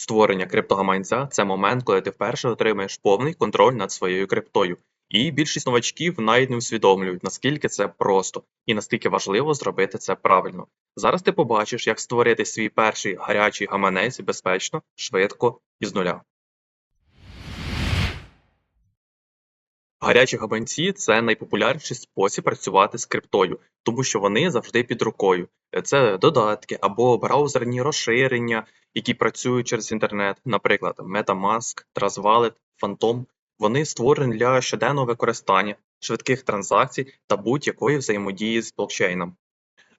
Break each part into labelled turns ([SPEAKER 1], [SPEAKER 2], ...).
[SPEAKER 1] Створення криптогаманця це момент, коли ти вперше отримаєш повний контроль над своєю криптою. І більшість новачків навіть не усвідомлюють, наскільки це просто і наскільки важливо зробити це правильно. Зараз ти побачиш, як створити свій перший гарячий гаманець безпечно, швидко і з нуля. Гарячі гаманці це найпопулярніший спосіб працювати з криптою, тому що вони завжди під рукою. Це додатки або браузерні розширення, які працюють через інтернет, наприклад, MetaMask, Trust Wallet, Phantom. Вони створені для щоденного використання, швидких транзакцій та будь-якої взаємодії з блокчейном.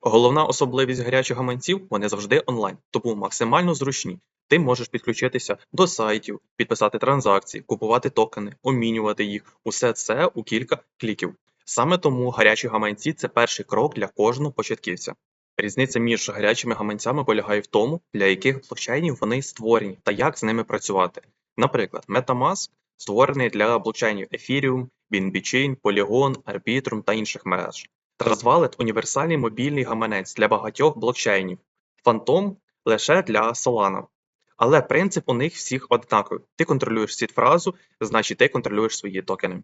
[SPEAKER 1] Головна особливість гарячих гаманців вони завжди онлайн, тому максимально зручні. Ти можеш підключитися до сайтів, підписати транзакції, купувати токени, обмінювати їх. Усе це у кілька кліків. Саме тому гарячі гаманці це перший крок для кожного початківця. Різниця між гарячими гаманцями полягає в тому, для яких блокчейнів вони створені та як з ними працювати. Наприклад, MetaMask створений для блокчейнів Ethereum, BNB Chain, Polygon, Arbitrum та інших мереж. Trust – універсальний мобільний гаманець для багатьох блокчейнів. Phantom – лише для Solana. Але принцип у них всіх однаковий. Ти контролюєш сід-фразу, значить ти контролюєш свої токени.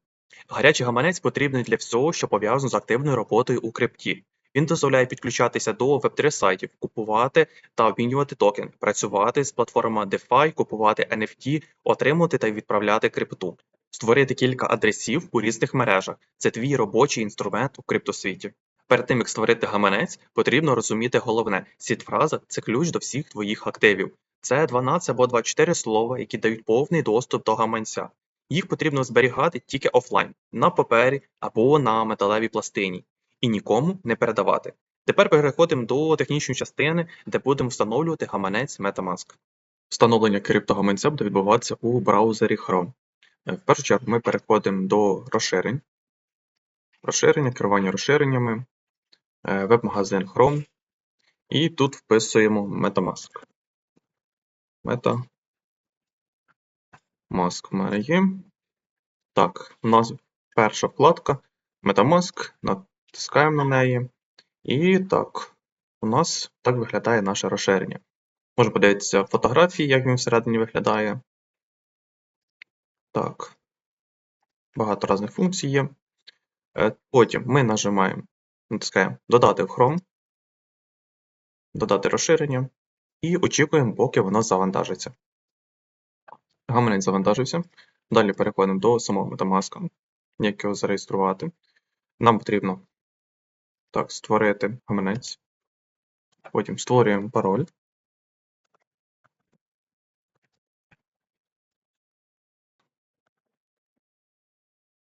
[SPEAKER 1] Гарячий гаманець потрібний для всього, що пов'язано з активною роботою у крипті. Він дозволяє підключатися до Web3 сайтів, купувати та обмінювати токен, працювати з платформами DeFi, купувати NFT, отримувати та відправляти крипту, створити кілька адресів у різних мережах. Це твій робочий інструмент у криптосвіті. Перед тим як створити гаманець, потрібно розуміти головне: сід-фраза це ключ до всіх твоїх активів. Це 12 або 24 слова, які дають повний доступ до гаманця. Їх потрібно зберігати тільки офлайн, на папері або на металевій пластині, і нікому не передавати. Тепер переходимо до технічної частини, де будемо встановлювати гаманець MetaMask. Встановлення криптогаманця буде відбуватися у браузері Chrome. Е, В першу чергу ми переходимо до розширень. Розширення, керування розширеннями, е, веб-магазин Chrome. І тут вписуємо MetaMask. Meta Mask в мене є. Так, у нас перша вкладка MetaMask, натискаємо на неї. І так, у нас так виглядає наше розширення. Можна подивитися фотографії, як він всередині виглядає. Так, багато різних функцій є. Е, Потім ми нажимаємо, натискаємо Додати в Chrome, додати розширення і очікуємо, поки воно завантажиться. Гаманець завантажився. Далі переходимо до самого MetaMask, як його зареєструвати. Нам потрібно так, створити гаманець. Потім створюємо пароль.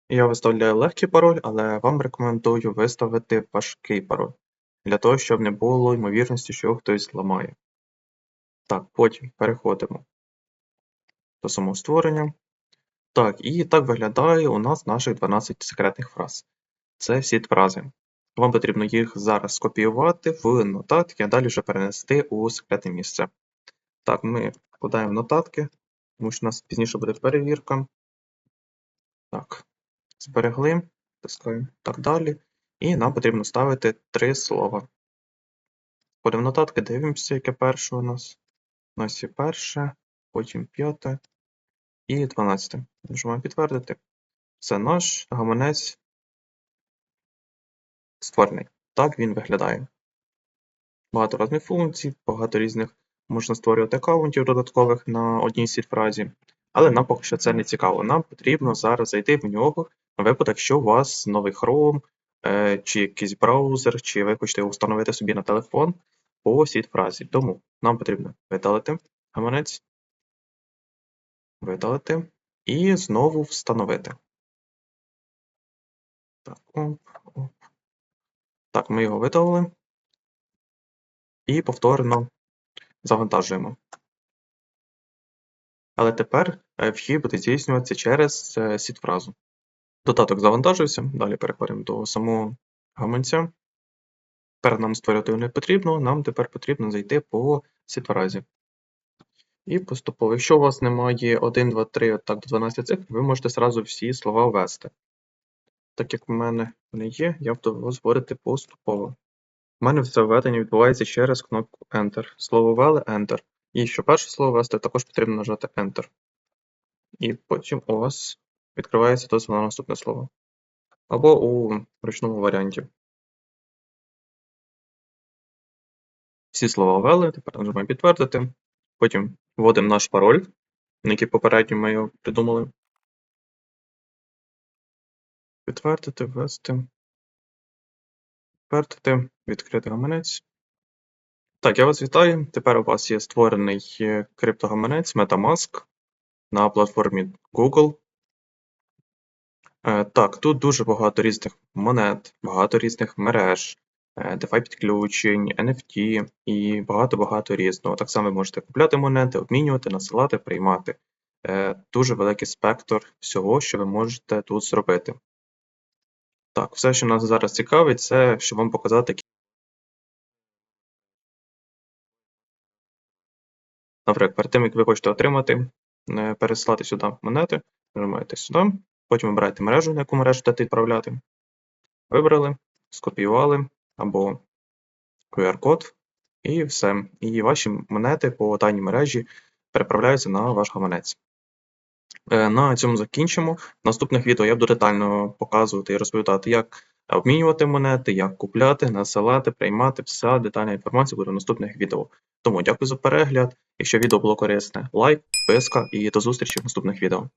[SPEAKER 1] Я виставляю легкий пароль, але вам рекомендую виставити важкий пароль, для того, щоб не було ймовірності, що його хтось зламає. Так, потім переходимо до самого створення. Так, і так виглядає у нас наших 12 секретних фраз. Це всі фрази. Вам потрібно їх зараз скопіювати в нотатки, а далі вже перенести у секретне місце. Так, ми вкладаємо нотатки, тому що у нас пізніше буде перевірка. Так, зберегли, тискаємо так далі. І нам потрібно ставити три слова. Входимо в нотатки, дивимося, яке перше у нас. У нас є перше, потім п'яте і дванадцяте. Нажимаємо підтвердити. Це наш гаманець створений. Так він виглядає. Багато різних функцій, багато різних можна створювати аккаунтів додаткових на одній сід-фразі. Але нам поки що це не цікаво. Нам потрібно зараз зайти в нього на випадок, якщо у вас новий Chrome, е, чи якийсь браузер, чи ви хочете його встановити собі на телефон по сід-фразі. Тому нам потрібно видалити гаманець, видалити і знову встановити. Так, оп, оп. Так, ми його видалили. І повторно завантажуємо. Але тепер е, вхід буде здійснюватися через е, сід-фразу. Додаток завантажився, далі переходимо до самого гаманця. Тепер нам створювати не потрібно, нам тепер потрібно зайти по сід-фразі. І поступово, якщо у вас немає 1, 2, 3, так до 12 цифр, ви можете зразу всі слова ввести. Так як в мене вони є, я буду зводити поступово. У мене все введення відбувається через кнопку Enter. Слово ввели Enter. І щоб перше слово ввести, також потрібно нажати Enter. І потім у вас відкривається дозвіл на наступне слово. Або у ручному варіанті. Всі слова ввели, тепер нажимаємо підтвердити. Потім вводимо наш пароль, на який попередньо ми його придумали. Підтвердити, ввести. Підтвердити, відкрити гаманець. Так, я вас вітаю. Тепер у вас є створений е, криптогаманець MetaMask на платформі Google. Е, Так, тут дуже багато різних монет, багато різних мереж, DeFi підключень, NFT і багато-багато різного. Так само ви можете купляти монети, обмінювати, насилати, приймати. Е, Дуже великий спектр всього, що ви можете тут зробити. Так, все, що нас зараз цікавить, це щоб вам показати, Наприклад, перед тим, як ви хочете отримати, е, переслати сюди монети, нажимаєте сюди, потім вибираєте мережу, на яку мережу будете відправляти. Вибрали, скопіювали або QR-код, і все. І ваші монети по даній мережі переправляються на ваш гаманець. Е, На цьому закінчимо. В наступних відео я буду детально показувати і розповідати, як обмінювати монети, як купляти, насилати, приймати. Вся детальна інформація буде в наступних відео. Тому дякую за перегляд. Якщо відео було корисне, лайк, підписка і до зустрічі в наступних відео.